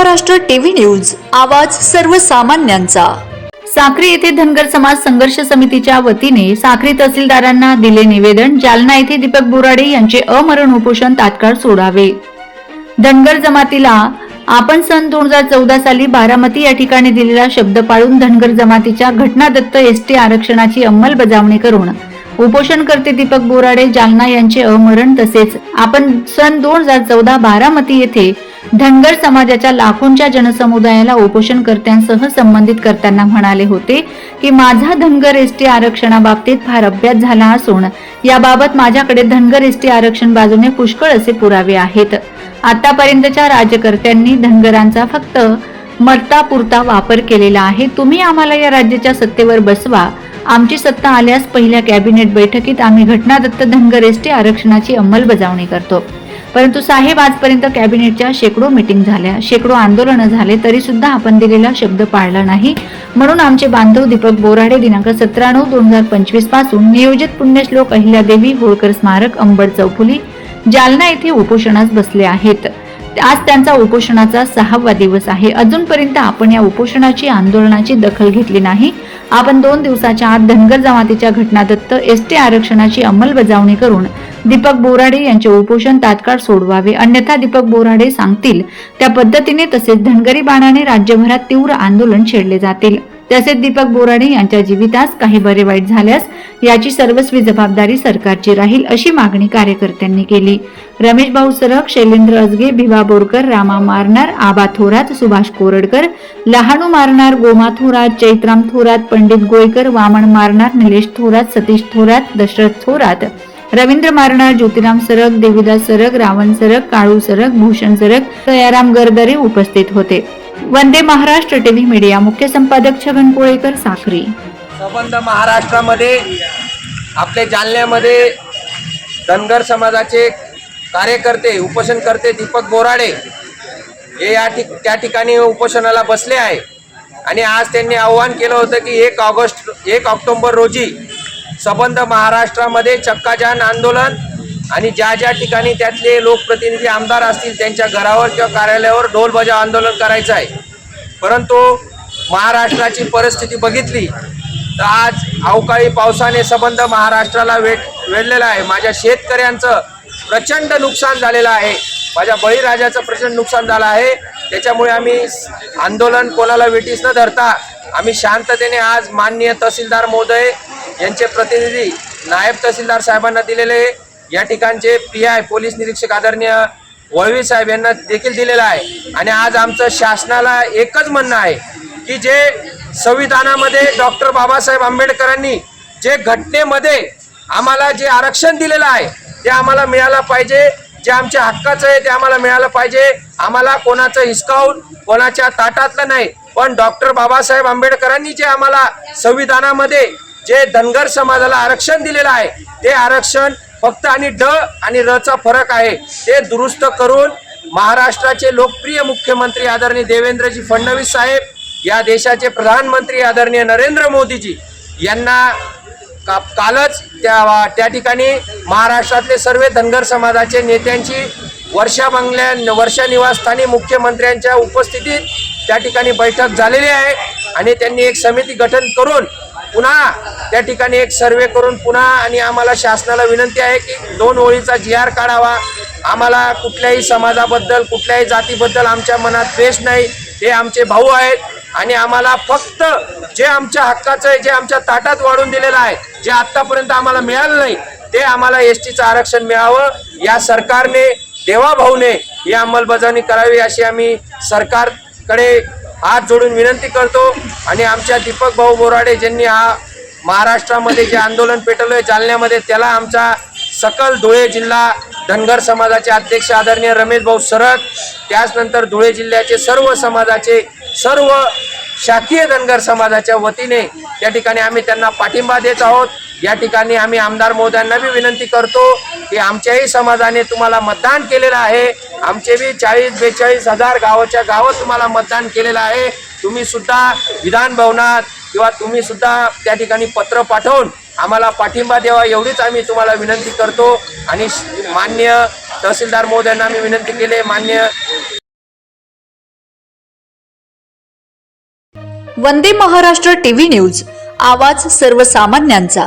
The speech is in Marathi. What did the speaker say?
महाराष्ट्र टीव्ही न्यूज आवाज सर्वसामान्यांचा. साक्री येथे धनगर समाज संघर्ष समितीच्या वतीने साक्री तहसीलदारांना दिले निवेदन जालना येथे दीपक बोराडे यांचे अमरण उपोषण तात्काळ सोडावे. धनगर जमातीला आपण सन दोन हजार चौदा साली बारामती या ठिकाणी दिलेला शब्द पाळून धनगर जमातीच्या घटनादत्त एस टी आरक्षणाची अंमलबजावणी करून उपोषणकर्ते दीपक बोराडे जालना यांचे अमरण तसेच आपण सन दोन हजार चौदा बारामती येथे धनगर समाजाच्या लाखोंच्या जनसमुदायाला उपोषणकर्त्यांसह संबंधित करताना म्हणाले होते की माझा धनगर एसटी आरक्षणाबाबतीत फार अभ्यास झाला असून याबाबत माझ्याकडे धनगर एसटी आरक्षण बाजूने पुष्कळ असे पुरावे आहेत. आतापर्यंतच्या राजकर्त्यांनी धनगरांचा फक्त मरता पुरता वापर केलेला आहे. तुम्ही आम्हाला या राज्याच्या सत्तेवर बसवा. आमची सत्ता आल्यास पहिल्या कॅबिनेट बैठकीत आम्ही घटनादत्त धनगर एसटी आरक्षणाची अंमलबजावणी करतो. परंतु साहेब आजपर्यंत कॅबिनेटच्या शेकडो मिटिंग झाल्या. शेकडो आंदोलनं झाले तरी सुद्धा आपण दिलेला शब्द पाळला नाही. म्हणून आमचे बांधव दीपक बोराडे दिनांक सतरा नऊ दोन हजार पंचवीसपासून नियोजित पुण्यश्लोक अहिल्यादेवी होळकर स्मारक अंबड चौफुली जालना येथे उपोषणास बसले आहेत. आज त्यांचा उपोषणाचा सहावा दिवस आहे. अजूनपर्यंत आपण या उपोषणाची आंदोलनाची दखल घेतली नाही. आपण दोन दिवसाच्या आत धनगर जमातीच्या घटनादत्त एस टी आरक्षणाची अंमलबजावणी करून दीपक बोराडे यांचे उपोषण तात्काळ सोडवावे. अन्यथा दीपक बोराडे सांगतील त्या पद्धतीने तसेच धनगरी बाणाने राज्यभरात तीव्र आंदोलन छेडले जातील. तसेच दीपक बोराडे यांच्या जीवितास काही बरे वाईट झाल्यास याची सर्वस्वी जबाबदारी सरकारची राहील अशी मागणी कार्यकर्त्यांनी केली. रमेश भाऊ सरक शैलेंद्र अजगे भिवा बोरकर रामा मारणार आबा थोरात सुभाष कोरडकर लहानू मारणार गोमा थोरात चैत्राम थोरात पंडित गोयकर वामन मारणार निलेश थोरात सतीश थोरात दशरथ थोरात रवींद्र मारणार ज्योतिराम सरक देवीदास सरक रावण सरक काळू सरक भूषण सरक दयाराम गरदरे उपस्थित होते. वंदे महाराष्ट्र टीव्ही मीडिया मुख्य संपादक छगन कोळेकर साखरी. संबंध महाराष्ट्रामध्ये आपले जालन्यामध्ये धनगर समाजाचे कार्यकर्ते उपोषणकर्ते दीपक बोराडे हे या ठिक त्या ठिकाणी उपोषणाला बसले आहे. आणि आज त्यांनी आव्हान केलं होतं की एक ऑगस्ट एक ऑक्टोंबर रोजी सबंध महाराष्ट्रामध्ये चक्काजान आंदोलन आणि ज्या ज्या ठिकाणी त्यातले लोकप्रतिनिधी आमदार असतील त्यांच्या घरावर किंवा कार्यालयावर ढोल बजाव आंदोलन करायचं आहे. परंतु महाराष्ट्राची परिस्थिती बघितली तर आज अवकाळी पावसाने सबंध महाराष्ट्राला वेट वेढलेला आहे. माझ्या शेतकऱ्यांचं प्रचंड नुकसान झालेलं आहे. माझ्या बळीराजाचं प्रचंड नुकसान झालं आहे. त्याच्यामुळे आम्ही आंदोलन कोणाला वेटीस न धरता आम्ही शांततेने आज माननीय तहसीलदार महोदय यांचे प्रतिनिधी नायब तहसीलदार साहेबांना दिलेले या ठिकाणचे पी आय पोलीस निरीक्षक आदरणीय वळवी साहेब यांना देखील दिलेला आहे. आणि आज आमचं शासनाला एकच म्हणणं आहे की जे संविधानामध्ये डॉक्टर बाबासाहेब आंबेडकरांनी जे घटनेमध्ये आम्हाला जे आरक्षण दिलेलं आहे ते आम्हाला मिळालं पाहिजे. जे आमच्या हक्काचं आहे ते आम्हाला मिळालं पाहिजे. आम्हाला कोणाचं हिसकावून कोणाच्या ताटातलं नाही. पण डॉक्टर बाबासाहेब आंबेडकरांनी जे आम्हाला संविधानामध्ये जे धनगर समाजाला आरक्षण दिलेलं आहे ते आरक्षण फक्त आणि ड आणि रचा फरक आहे. ते दुरुस्त करून महाराष्ट्राचे लोकप्रिय मुख्यमंत्री आदरणीय देवेंद्रजी फडणवीस साहेब या देशाचे प्रधानमंत्री आदरणीय नरेंद्र मोदीजी यांना का कालच त्या त्या ठिकाणी महाराष्ट्रातले सर्व धनगर समाजाचे नेत्यांची वर्षा बंगल्या वर्षा निवासस्थानी मुख्यमंत्र्यांच्या उपस्थितीत त्या ठिकाणी बैठक झालेली आहे आणि त्यांनी एक समिती गठन करून पुन्हा त्या ठिकाणी एक सर्वे करून पुन्हा आणि आम्हाला शासनाला विनंती आहे की दोन ओळीचा जी आर काढावा. आम्हाला कुठल्याही समाजाबद्दल कुठल्याही जातीबद्दल आमच्या मनात द्वेष नाही. ते आमचे भाऊ आहेत आणि आम्हाला फक्त जे आमच्या हक्काचं आहे जे आमच्या ताटात वाढून दिलेलं आहे जे आत्तापर्यंत आम्हाला मिळालं नाही ते आम्हाला एस टीचं आरक्षण मिळावं. या सरकारने देवाभाऊने ही अंमलबजावणी करावी अशी आम्ही सरकारकडे हात जोडून विनंती करतो. आणि आमच्या दीपक भाऊ बोराडे ज्यांनी हा महाराष्ट्रामध्ये जे आंदोलन पेटवलं जालन्यामध्ये त्याला आमचा सकल धुळे जिल्हा धनगर समाजाचे अध्यक्ष आदरणीय रमेश भाऊ सरक त्याचनंतर धुळे जिल्ह्याचे सर्व समाजाचे सर्व शाकीय धनगर समाजाच्या वतीने या ठिकाणी आम्ही त्यांना पाठिंबा देत आहोत. या ठिकाणी आम्ही आमदार महोदयांना बी विनंती करतो. की आमच्याही समाजाने तुम्हाला मतदान केलेलं आहे. आमचे बी चाळीस बेचाळीस हजार गावाच्या गावात तुम्हाला मतदान केलेलं आहे. तुम्ही सुद्धा विधान भवनात किंवा तुम्ही सुद्धा त्या ठिकाणी पत्र पाठवून आम्हाला पाठिंबा द्यावा एवढीच आम्ही तुम्हाला विनंती करतो. आणि मान्य तहसीलदार महोदयांना आम्ही विनंती केले मान्य वंदे महाराष्ट्र टीव्ही न्यूज आवाज सर्वसामान्यांचा.